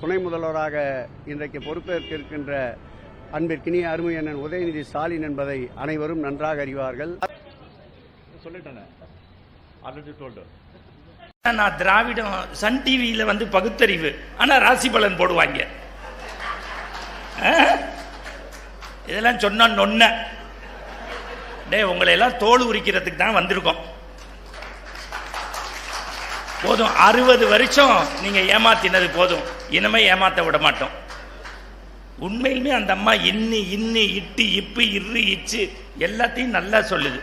துணை முதல்வராக இன்றைக்கு பொறுப்பேற்க இருக்கின்ற அன்பிற்கினிய அருமை அண்ணன் உதயநிதி ஸ்டாலின் என்பதை அனைவரும் நன்றாக அறிவார்கள். சொல்லிட்டேனே. ஆல்ரெடி டோல்டு நான் திராவிடம் சன் டிவியில வந்து பகுத்தறிவு. ஆனா ராசி பலன் போடுவாங்க? இதெல்லாம் சொன்னா நொன்ன. டேய் உங்களை எல்லாம் தோல் உரிக்கிறதுக்கு தான் வந்திருக்கோம். போதும். அறுபது வருஷம் நீங்க ஏமாத்தினது போதும். இனிமே ஏமாத்த விட மாட்டோம். உண்மையிலுமே அந்த அம்மா இன்னி இன்னி இட்டு இப்பு இரு இச்சு எல்லாத்தையும் நல்லா சொல்லுது.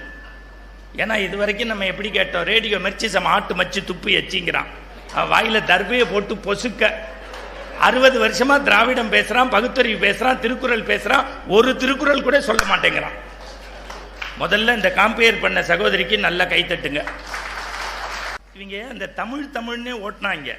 ஏன்னா இது வரைக்கும் நம்ம எப்படி கேட்டோம்? ரேடியோ மெர்ச்சி சம ஆட்டு மச்சு துப்பு எச்சிங்கிறான். அவன் வாயில தர்பையை போட்டு பொசுக்க. அறுபது வருஷமா திராவிடம் பேசுறான் பகுத்தறிவு பேசுறான் திருக்குறள் பேசுறான். ஒரு திருக்குறள் கூட சொல்ல மாட்டேங்கிறான். முதல்ல இந்த காம்பேர் பண்ண சகோதரிக்கு நல்லா கைத்தட்டுங்க இவங்க அந்த தமிழ் தமிழ்னே ஓட்டினாங்க.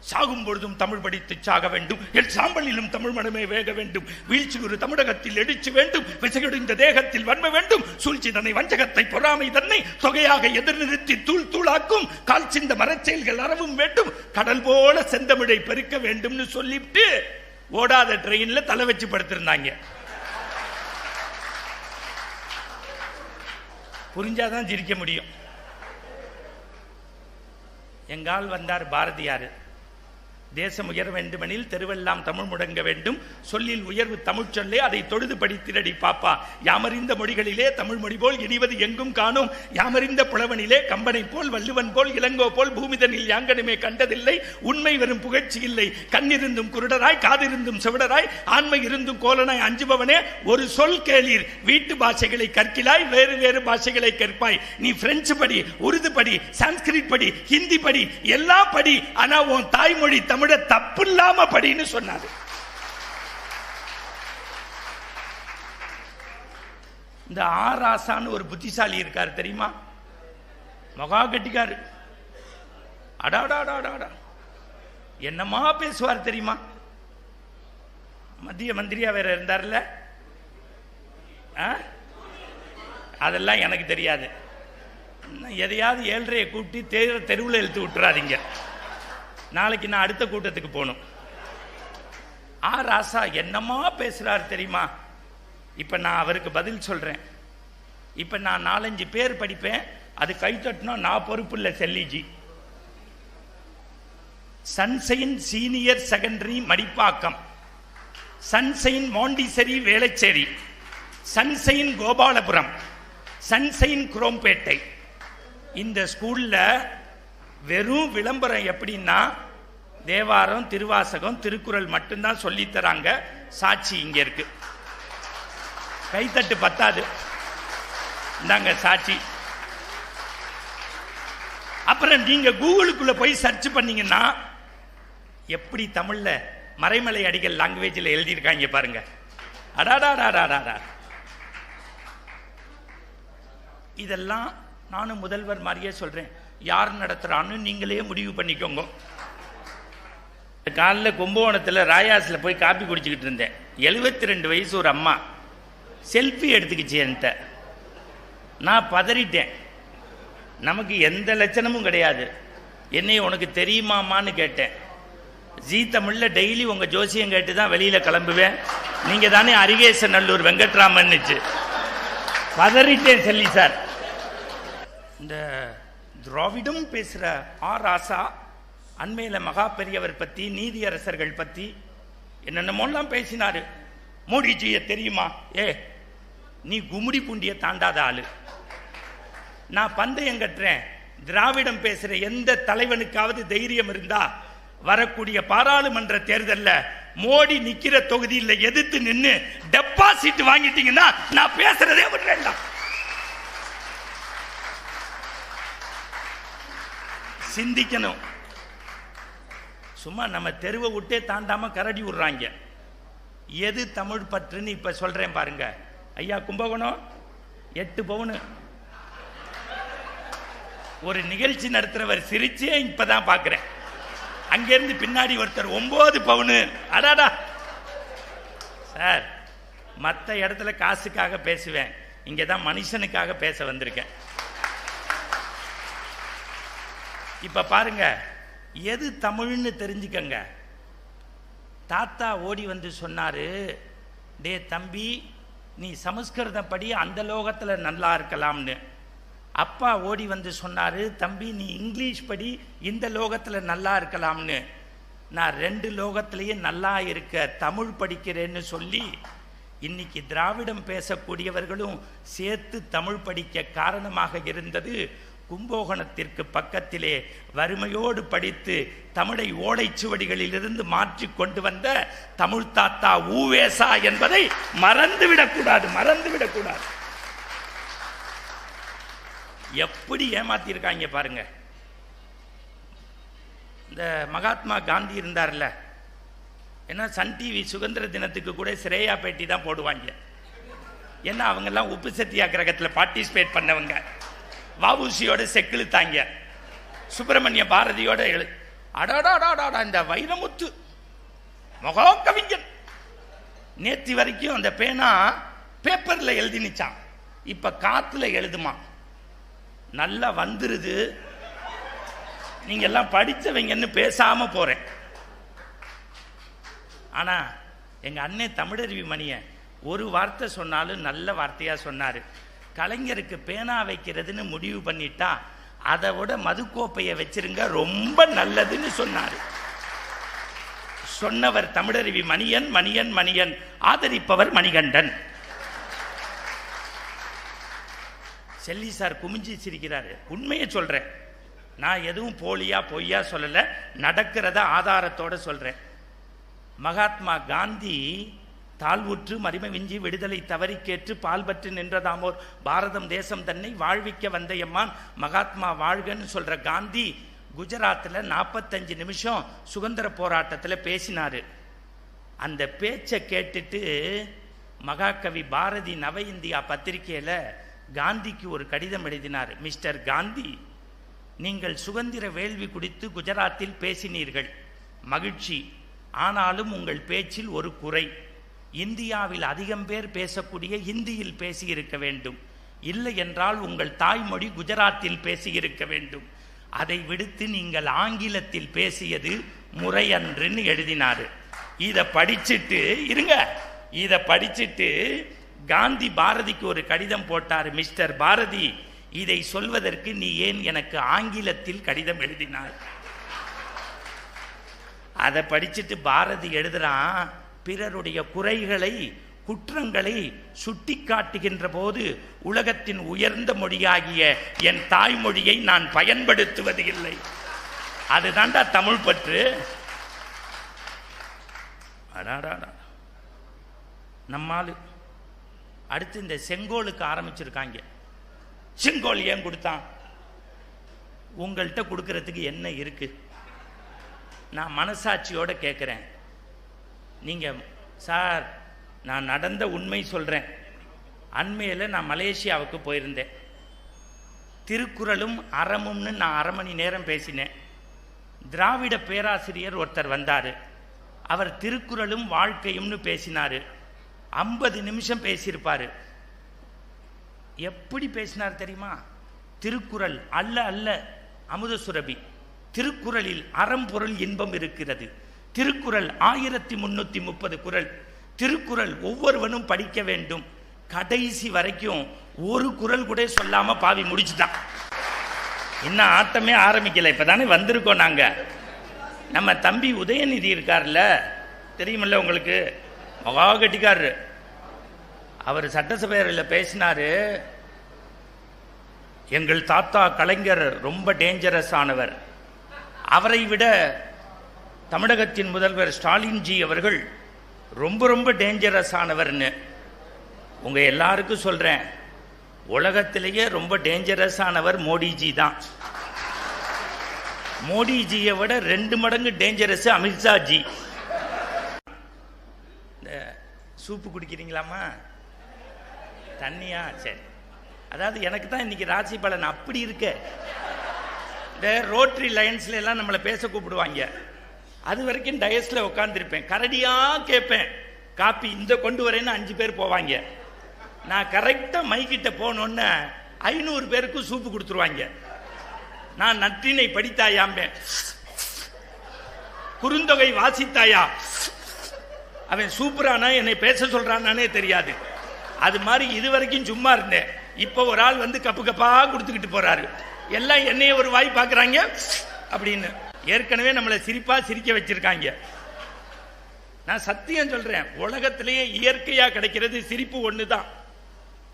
சாகும் பொழுதும் தமிழ் படித்து சாக வேண்டும். என் சாம்பலிலும் தமிழ் மனமே வேக வேண்டும். வீழ்ச்சி ஒரு தமிழகத்தில் எடிச்சு வேண்டும். விசையடைந்த தேகத்தில் வன்ம வேண்டும். சூழ்ச்சி தன்னை வஞ்சகத்தை பொறாமை தன்னை தொகையாக எதிர்நிறுத்தி தூள் தூளாக்கும். கால் சிந்த மரச்செயல்கள் அறவும் வேண்டும். கடல் போல செந்தமிழை பெருக்க வேண்டும்னு சொல்லிட்டு ஓடாத ட்ரெயின்ல தலை வச்சு படுத்திருந்தாங்க. புரிஞ்சாதான் சிரிக்க முடியும். எங்கால் வந்தார் பாரதியார்? தேசம் உயர வேண்டுமெனில் தெருவெல்லாம் தமிழ் முடங்க வேண்டும். சொல்லில் உயர்வு தமிழ் சொல்லே அதை தொழுது படித்திரடி பாப்பா. யாமறிந்த மொழிகளிலே தமிழ் மொழி போல் இனிவது எங்கும் காணும். யாமறிந்த புலவனிலே கம்பனை போல் வள்ளுவன் போல் இளங்கோ போல் பூமிதனில் யாங்கனுமே கண்டதில்லை. உண்மை வரும் புகழ்ச்சி இல்லை. கண்ணிருந்தும் குருடராய் காதிருந்தும் செவிடராய் ஆண்மை இருந்தும் கோலனாய் அஞ்சுபவனே. ஒரு சொல் கேளீர். வீட்டு பாஷைகளை கற்கிலாய் வேறு வேறு பாஷைகளை கற்பாய். நீ பிரெஞ்சு படி உருது படி சான்ஸ்கிரிட் படி ஹிந்தி படி எல்லா படி. ஆனா உன் தாய்மொழி தமிழ் தப்பு இல்லாம படின்னு சொன்னாரு. இந்த ஆராசான்னு ஒரு புத்திசாலி இருக்காரு தெரியுமா? மகா கட்டிக்காரு. அடாடாடாடாடா. என்னமா பேசுவார் தெரியுமா? மத்திய மந்திரியா வேற இருந்தார்ல? ஆ? அதெல்லாம் எனக்கு தெரியாது. எதையாவது ஏழ்றையை கூட்டி தெரு தெருவில் இழுத்து விட்டுறாதீங்க. நாளைக்கு நான் அடுத்த கூட்டத்துக்கு போகணும். ஆ ராசா என்னமா பேசுறாரு தெரியுமா? இப்ப நான் அவருக்கு பதில் சொல்றேன். இப்ப நான் நாலஞ்சு பேர் படிப்பேன். அது கை தட்டினா நான் பொறுப்பு இல்லை செல்லிஜி. Sunshine senior secondary Madipakkam. Sunshine montessori Velachery. Sunshine Gopalapuram. Sunshine Chromepet. இந்த ஸ்கூல்ல வெறும் விளம்பரம் எப்படின்னா தேவாரம் திருவாசகம் திருக்குறள் மட்டும்தான் சொல்லித்தராங்க சாட்சி இங்க இருக்கு. கைத்தட்டு பத்தாது. இந்தாங்க சாட்சி. அப்புறம் நீங்க கூகுளுக்குள்ள போய் சர்ச் பண்ணீங்கன்னா எப்படி தமிழ்ல மறைமலை அடிகள் லாங்குவேஜில் எழுதியிருக்காங்க பாருங்க. அடாடாடாடாடா இதெல்லாம் நானும் முதல்வர் மாதிரியே சொல்றேன். யார் நடத்துறான்னு நீங்களே முடிவு பண்ணிக்கோங்க. காலைல கும்பகோணத்தில் ராயாஸில் போய் காப்பி குடிச்சுக்கிட்டு இருந்தேன். எழுபத்தி ரெண்டு வயசு ஒரு அம்மா. செல்ஃபி எடுத்துக்கிச்சு என்கிட்ட. நான் பதறிட்டேன். நமக்கு எந்த லட்சணமும் கிடையாது. என்னை உனக்கு தெரியுமாமான்னு கேட்டேன். ஜீ தமிழ்ல டெய்லி உங்க ஜோசியம் கேட்டு தான் வெளியில கிளம்புவேன். நீங்க தானே அரிகேச நல்லூர் வெங்கட்ராமன்னுச்சு. பதறிட்டேன் செல்லி சார். இந்த திராவிடம் பேசுகிற ஆர் ராசா அண்மையில் மகா பெரியவர் பற்றி நீதியரசர்கள் பற்றி என்னென்னமோலாம் பேசினார்? மோடிஜியை தெரியுமா? ஏ நீ கும்மிடி பூண்டியை தாண்டாத ஆளு. நான் பந்தயம் கட்டுறேன். திராவிடம் பேசுகிற எந்த தலைவனுக்காவது தைரியம் இருந்தா வரக்கூடிய பாராளுமன்ற தேர்தலில் மோடி நிற்கிற தொகுதியில் எதிர்த்து நின்று டெபாசிட் வாங்கிட்டீங்கன்னா நான் பேசுறதே விடுறேன்டா சிந்திக்கணும். சும்மா நம்ம தெருவை விட்டே தாண்டாம கரடி விடுறாங்க. எது தமிழ் பற்றுன்னு இப்ப சொல்றேன் பாருங்க. ஐயா கும்பகோணம்? எட்டு பவுனு. ஒரு நிகழ்ச்சி நடத்துறவர் சிரிச்சே இப்பதான் பார்க்குறேன் அங்கிருந்து பின்னாடி ஒருத்தர் ஒன்பது பவுனு. அடாடா. சார் மற்ற இடத்துல காசுக்காக பேசுவேன். இங்கே தான் மனுஷனுக்காக பேச வந்திருக்கேன். இப்போ பாருங்க எது தமிழ்னு தெரிஞ்சுக்கங்க. தாத்தா ஓடி வந்து சொன்னார் டே தம்பி நீ சமஸ்கிருதம் படி அந்த லோகத்தில் நல்லா இருக்கலாம்னு. அப்பா ஓடி வந்து சொன்னார் தம்பி நீ இங்கிலீஷ் படி இந்த லோகத்தில் நல்லா இருக்கலாம்னு. நான் ரெண்டு லோகத்திலையும் நல்லா இருக்க தமிழ் படிக்கிறேன்னு சொல்லி இன்னைக்கு திராவிடம் பேசக்கூடியவர்களும் சேர்த்து தமிழ் படிக்க காரணமாக இருந்தது. கும்பகோணத்திற்கு பக்கத்திலே வறுமையோடு படித்து தமிழை ஓலைச்சுவடிகளிலிருந்து மாற்றி கொண்டு வந்த தமிழ் தாத்தா ஊவேசா என்பதை மறந்துவிடக்கூடாது மறந்துவிடக்கூடாது. எப்படி ஏமாத்திருக்காங்க பாருங்க. இந்த மகாத்மா காந்தி இருந்தார்ல ஏன்னா சன் டிவி சுதந்திர தினத்துக்கு கூட சிரேயா பேட்டி தான் போடுவாங்க. ஏன்னா அவங்கெல்லாம் உப்பு சத்தியாகிரகத்தில் பார்ட்டிசிபேட் பண்ணவங்க. வவுசியோட செக்கிழுத்தாங்க. சுப்பிரமணிய பாரதியோட எழு அடாடாடாடாடா இந்த வைரமுத்து. முகம் கவிஞன். நேத்தி வரைக்கும் அந்த பேனா பேப்பர்ல எழுதி நிச்சான் இப்ப காத்துல எழுதுமா. நல்லா வந்துருது. நீங்க எல்லாம் படிச்சவங்கன்னு பேசாம போறேன். ஆனா எங்க அண்ணன் தமிழருவி மணிய ஒரு வார்த்தை சொன்னாலும் நல்ல வார்த்தையா சொன்னாரு. கலைஞருக்கு பேனா வைக்கிறதுன்னு முடிவு பண்ணிட்டா அதை விட மதுக்கோப்பையை வச்சிருங்க ரொம்ப நல்லதுன்னு சொன்னாரு. சொன்னவர் தமிழருவி மணியன் மணியன் மணியன் ஆதரிப்பவர் மணிகண்டன். செல்லி சார் குமிஞ்சி சிரிக்கிறாரு. உண்மையை சொல்றேன். நான் எதுவும் போலியா பொய்யா சொல்லலை நடக்கிறத ஆதாரத்தோட சொல்றேன். மகாத்மா காந்தி தாழ்வுற்று மரிமை விஞ்சி விடுதலை தவறி கேற்று பால்பற்று நின்றதாமோர் பாரதம் தேசம் தன்னை வாழ்விக்க வந்த எம்மான் மகாத்மா வாழ்கன்னு சொல்ற காந்தி குஜராத்தில் நாற்பத்தஞ்சு நிமிஷம் சுதந்திர போராட்டத்தில் பேசினாரு. அந்த பேச்சை கேட்டுட்டு மகாகவி பாரதி நவ இந்தியா பத்திரிகையில் காந்திக்கு ஒரு கடிதம் எழுதினார். மிஸ்டர் காந்தி நீங்கள் சுதந்திர வேள்வி குறித்து குஜராத்தில் பேசினீர்கள். மகிழ்ச்சி. ஆனாலும் உங்கள் பேச்சில் ஒரு குறை. இந்தியாவில் அதிகம் பேர் பேசக்கூடிய ஹிந்தியில் பேசியிருக்க வேண்டும். இல்லை என்றால் உங்கள் தாய்மொழி குஜராத்தில் பேசியிருக்க வேண்டும். அதை விடுத்து நீங்கள் ஆங்கிலத்தில் பேசியது முறையன்றுன்னு எழுதினார். இதை படிச்சுட்டு இருங்க. இதை படிச்சுட்டு காந்தி பாரதிக்கு ஒரு கடிதம் போட்டார் மிஸ்டர் பாரதி. இதை சொல்வதற்கு நீ ஏன் எனக்கு ஆங்கிலத்தில் கடிதம் எழுதினாய்? அதை படிச்சுட்டு பாரதி எழுதுறான் பிறருடைய குறைகளை குற்றங்களை சுட்டி காட்டுகின்ற போது உலகத்தின் உயர்ந்த மொழியாகிய என் தாய்மொழியை நான் பயன்படுத்துவது இல்லை. அதுதான்டா தமிழ் பற்று. அடாடாடா. நம்மால் அடுத்து இந்த செங்கோலுக்கு ஆரம்பிச்சிருக்காங்க. செங்கோல் ஏன் கொடுத்தான்? உங்கள்கிட்ட கொடுக்கறதுக்கு என்ன இருக்கு? நான் மனசாட்சியோட கேட்குறேன் நீங்கள் சார் நான் நடந்த உண்மை சொல்கிறேன் அண்மையில் நான் மலேசியாவுக்கு போயிருந்தேன். திருக்குறளும் அறமும்னு நான் அரை மணி நேரம் பேசினேன். திராவிட பேராசிரியர் ஒருத்தர் வந்தார். அவர் திருக்குறளும் வாழ்க்கையும்னு பேசினார். ஐம்பது நிமிஷம் பேசியிருப்பார். எப்படி பேசினார் தெரியுமா? திருக்குறள் அல்ல அல்ல அமுத சுரபி திருக்குறளில் அறம்பொருள் இன்பம் இருக்கிறது. திருக்குறள் ஆயிரத்தி முன்னூத்தி முப்பது குறள். திருக்குறள் ஒவ்வொருவனும் படிக்க வேண்டும். கடைசி வரைக்கும் ஒரு குறள் கூட சொல்லாம பாவி முடிச்சுட்டான். இன்னும் ஆட்டமே ஆரம்பிக்கல. இப்பதானே வந்திருக்கோம் நாங்க. நம்ம தம்பி உதயநிதி இருக்கார்ல. தெரியுமில்ல உங்களுக்கு? மகா கட்டிக்காரரு. அவர் சட்டசபையில் பேசினாரு. எங்கள் தாத்தா கலைஞர் ரொம்ப டேஞ்சரஸ் ஆனவர். அவரை விட தமிழகத்தின் முதல்வர் ஸ்டாலின்ஜி அவர்கள் ரொம்ப ரொம்ப டேஞ்சரஸ் ஆனவர்னு. உங்கள் எல்லாருக்கும் சொல்கிறேன் உலகத்திலேயே ரொம்ப டேஞ்சரஸ் ஆனவர் மோடிஜி தான். மோடிஜியை விட ரெண்டு மடங்கு டேஞ்சரஸ் அமித்ஷாஜி. இந்த சூப்பு குடிக்கிறீங்களாமா தண்ணியா? சரி. அதாவது எனக்கு தான் இன்னைக்கு ராசி பலன் அப்படி இருக்க. இந்த ரோட்டரி லைன்ஸ்ல எல்லாம் நம்மளை பேச கூப்பிடுவாங்க. அது வரைக்கும் டயஸ்ல உட்காந்துருப்பேன் கரடியா கேட்பேன். காப்பி இந்த கொண்டு வரேன்னு அஞ்சு பேர் போவாங்க. நான் கரெக்டா மைக்கிட்ட போனோன்னு ஐநூறு பேருக்கு சூப்பு கொடுத்துருவாங்க. நான் நற்றினை படித்தாயாம்பேன். குறுந்தொகை வாசித்தாயா? அவன் சூப்பரானா என்னை பேச சொல்கிறானானே தெரியாது. அது மாதிரி இது வரைக்கும் சும்மா இருந்தேன். இப்போ ஒரு ஆள் வந்து கப்பு கப்பா கொடுத்துக்கிட்டு போறாரு. எல்லாம் என்னைய ஒரு வாய் பார்க்குறாங்க அப்படின்னு. ஏற்கனவே நம்மளை சிரிப்பா சிரிக்க வச்சிருக்காங்க. நான் சத்தியம் சொல்றேன் உலகத்திலேயே இயற்கையா கிடைக்கிறது சிரிப்பு ஒன்று தான்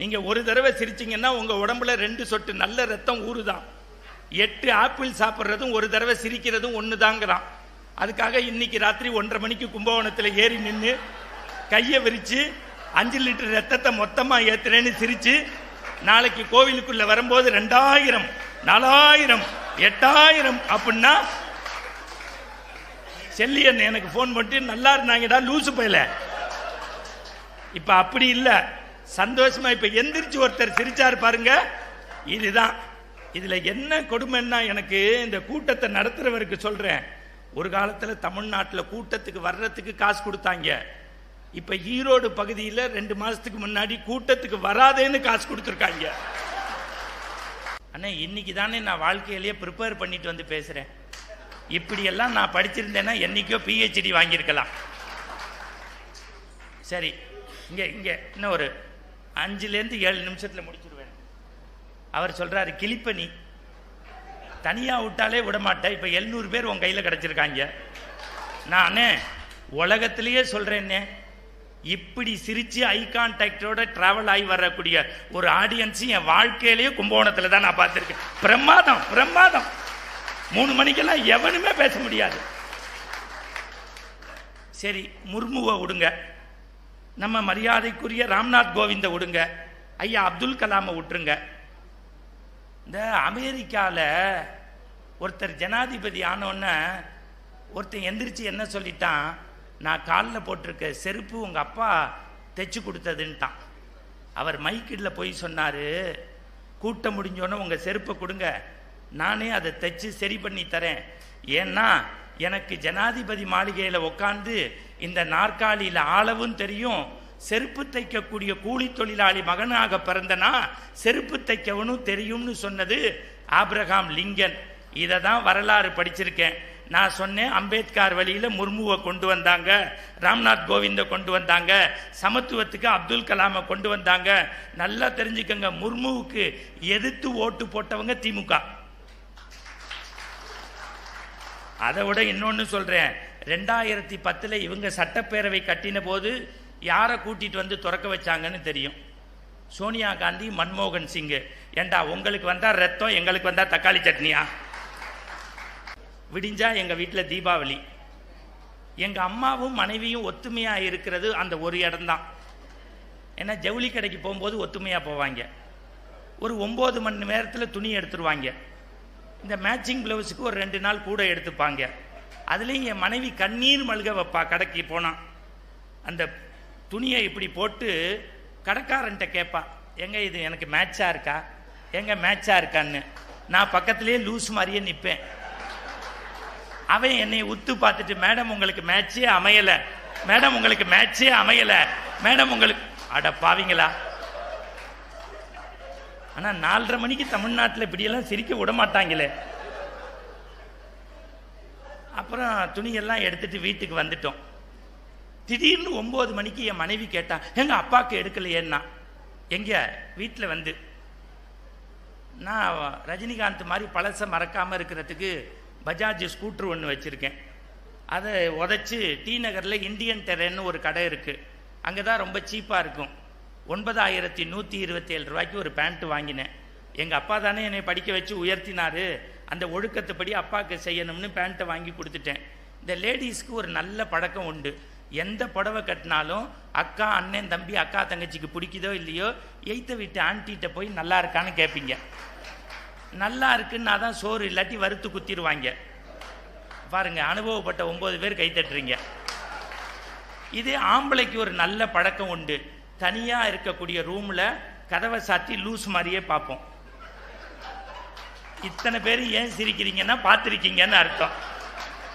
நீங்க ஒரு தடவை சிரிச்சீங்கன்னா உங்க உடம்புல ரெண்டு சொட்டு நல்ல ரத்தம் ஊறுதான். எட்டு ஆப்பிள் சாப்பிட்றதும் ஒரு தடவை சிரிக்கிறதும் ஒன்று தாங்கிறான் அதுக்காக இன்னைக்கு ராத்திரி ஒன்றரை மணிக்கு கும்பகோணத்தில் ஏறி நின்று கையை விரிச்சு அஞ்சு லிட்டர் ரத்தத்தை மொத்தமா ஏத்துறேன்னு சிரிச்சு நாளைக்கு கோவிலுக்குள்ள வரும்போது ரெண்டாயிரம் நாலாயிரம் எட்டாயிரம் அப்படின்னா செல்லியன் எனக்கு ஃபோன் பண்ணிட்டு நல்லா இருந்தாங்கடா லூசு போயில. இப்ப அப்படி இல்ல. சந்தோஷமா இப்ப எந்திரிச்சு ஒருத்தர் சிரிச்சாரு பாருங்க. இதுதான். இதுல என்ன கொடுமைன்னா எனக்கு இந்த கூட்டத்தை நடத்துறவருக்கு சொல்றேன். ஒரு காலத்துல தமிழ்நாட்டில் கூட்டத்துக்கு வர்றதுக்கு காசு கொடுத்தாங்க. இப்ப ஈரோடு பகுதியில் ரெண்டு மாசத்துக்கு முன்னாடி கூட்டத்துக்கு வராதேன்னு காசு கொடுத்துருக்காங்க. அண்ணா இன்னைக்கு தானே நான் வாழ்க்கையிலேயே ப்ரிப்பேர் பண்ணிட்டு வந்து பேசுறேன். இப்படியெல்லாம் நான் படிச்சிருந்தேன்னா என்னைக்கோ பிஹெச்டி வாங்கியிருக்கலாம். சரி இங்கே இங்கே இன்னும் ஒரு அஞ்சுலேருந்து ஏழு நிமிஷத்தில் முடிச்சிருவேன். அவர் சொல்கிறாரு கிளிப்பனி தனியாக விட்டாலே விட மாட்டேன் இப்போ எழுநூறு பேர் உன் கையில் கிடச்சிருக்காங்க. நானே உலகத்திலேயே சொல்கிறேன்னே இப்படி சிரித்து ஐ கான்டாக்டோட ட்ராவல் ஆகி வரக்கூடிய ஒரு ஆடியன்ஸும் என் வாழ்க்கையிலேயே கும்பகோணத்தில் தான் நான் பார்த்துருக்கேன். பிரமாதம் பிரமாதம் மூணு மணிக்கெல்லாம் எவனுமே பேச முடியாது. சரி முர்முவை விடுங்க நம்ம மரியாதைக்குரிய ராம்நாத் கோவிந்தை விடுங்க ஐயா அப்துல் கலாமை விட்டுருங்க இந்த அமெரிக்காவில் ஒருத்தர் ஜனாதிபதி ஆனோடனே ஒருத்தன் எந்திரிச்சு என்ன சொல்லிட்டான்? நான் காலில் போட்டிருக்க செருப்பு உங்கள் அப்பா தைச்சு கொடுத்ததுன்ட்டான். அவர் மைக்கிடில் போய் சொன்னார் கூட்டம் முடிஞ்சோன்னே உங்கள் செருப்பை கொடுங்க. நானே அதை தைச்சு சரி பண்ணி தரேன். ஏன்னா எனக்கு ஜனாதிபதி மாளிகையில் உட்காந்து இந்த நாற்காலியில் ஆளவும் தெரியும். செருப்பு தைக்கக்கூடிய கூலி தொழிலாளி மகனாக பிறந்தனா செருப்பு தைக்கவனும் தெரியும்னு சொன்னது ஆப்ரஹாம் லிங்கன். இதை தான் வரலாறு படிச்சிருக்கேன். நான் சொன்னேன் அம்பேத்கர் வழியில் முர்முவை கொண்டு வந்தாங்க ராம்நாத் கோவிந்தை கொண்டு வந்தாங்க சமத்துவத்துக்கு அப்துல் கலாமை கொண்டு வந்தாங்க. நல்லா தெரிஞ்சுக்கங்க முர்முவுக்கு எதிர்த்து ஓட்டு போட்டவங்க திமுக. அதை விட இன்னொன்று சொல்கிறேன் ரெண்டாயிரத்தி பத்தில் இவங்க சட்டப்பேரவை கட்டின போது யாரை கூட்டிகிட்டு வந்து திறக்க வச்சாங்கன்னு தெரியும். சோனியா காந்தி மன்மோகன் சிங்கு ஏண்டா உங்களுக்கு வந்தால் ரத்தம் எங்களுக்கு வந்தால் தக்காளி சட்னியா? விடிஞ்சா எங்கள் வீட்டில் தீபாவளி. எங்கள் அம்மாவும் மனைவியும் ஒத்துமையாக இருக்கிறது அந்த ஒரு இடம்தான். ஏன்னா ஜவுளி கடைக்கு போகும்போது ஒத்துமையாக போவாங்க. ஒரு ஒம்பது மணி நேரத்தில் துணி எடுத்துருவாங்க. இந்த மேட்சிங் ப்ளவுஸுக்கு ஒரு ரெண்டு நாள் கூட எடுத்துப்பாங்க. அதுலேயும் என் மனைவி கண்ணீர் மல்க வைப்பா கடைக்கு போனான் அந்த துணியை இப்படி போட்டு கடைக்காரன்ட்ட கேட்பா எங்க இது எனக்கு மேட்சாக இருக்கா? எங்க மேட்சாக இருக்கான்னு? நான் பக்கத்துலேயே லூஸ் மாதிரியே நிற்பேன் அவன் என்னை உத்து பார்த்துட்டு மேடம் உங்களுக்கு மேட்சே அமையலை. மேடம் உங்களுக்கு மேட்சே அமையலை. மேடம் உங்களுக்கு அட பாவிங்களா. ஆனால் நாலரை மணிக்கு தமிழ்நாட்டில் இப்படியெல்லாம் சிரிக்க விட மாட்டாங்களே அப்புறம் துணியெல்லாம் எடுத்துட்டு வீட்டுக்கு வந்துட்டோம். திடீர்னு ஒம்பது மணிக்கு என் மனைவி கேட்டான் எங்கள் அப்பாவுக்கு எடுக்கலையேன்னா? எங்க வீட்டில் வந்து நான் ரஜினிகாந்த் மாதிரி பழசை மறக்காமல் இருக்கிறதுக்கு பஜாஜ் ஸ்கூட்ரு ஒன்று வச்சுருக்கேன். அதை உதச்சி டி நகரில் இந்தியன் டெரன்னு ஒரு கடை இருக்குது அங்கே தான் ரொம்ப சீப்பாக இருக்கும். ஒன்பதாயிரத்தி நூற்றி இருபத்தேழு ரூபாய்க்கு ஒரு பேண்ட்டு வாங்கினேன். எங்கள் அப்பா தானே என்னை படிக்க வச்சு உயர்த்தினார். அந்த ஒழுக்கத்தைப்படி அப்பாவுக்கு செய்யணும்னு பேண்ட்டை வாங்கி கொடுத்துட்டேன். இந்த லேடிஸ்க்கு ஒரு நல்ல பழக்கம் உண்டு. எந்த புடவை கட்டினாலும் அக்கா அண்ணன் தம்பி அக்கா தங்கச்சிக்கு பிடிக்குதோ இல்லையோ எய்த்த வீட்டு ஆண்டிகிட்ட போய் நல்லா இருக்கான்னு கேட்பீங்க நல்லா இருக்குன்னா தான் சோறு இல்லாட்டி வறுத்து குத்திடுவாங்க பாருங்க அனுபவப்பட்ட ஒன்பது பேர் கைத்தட்டுறீங்க இது ஆம்பளைக்கு ஒரு நல்ல பழக்கம் உண்டு. தனியாக இருக்கக்கூடிய ரூமில் கதவை சாத்தி லூஸ் மாதிரியே பார்ப்போம். இத்தனை பேர் ஏன் சிரிக்கிறீங்கன்னா பார்த்துருக்கீங்கன்னு அர்த்தம்.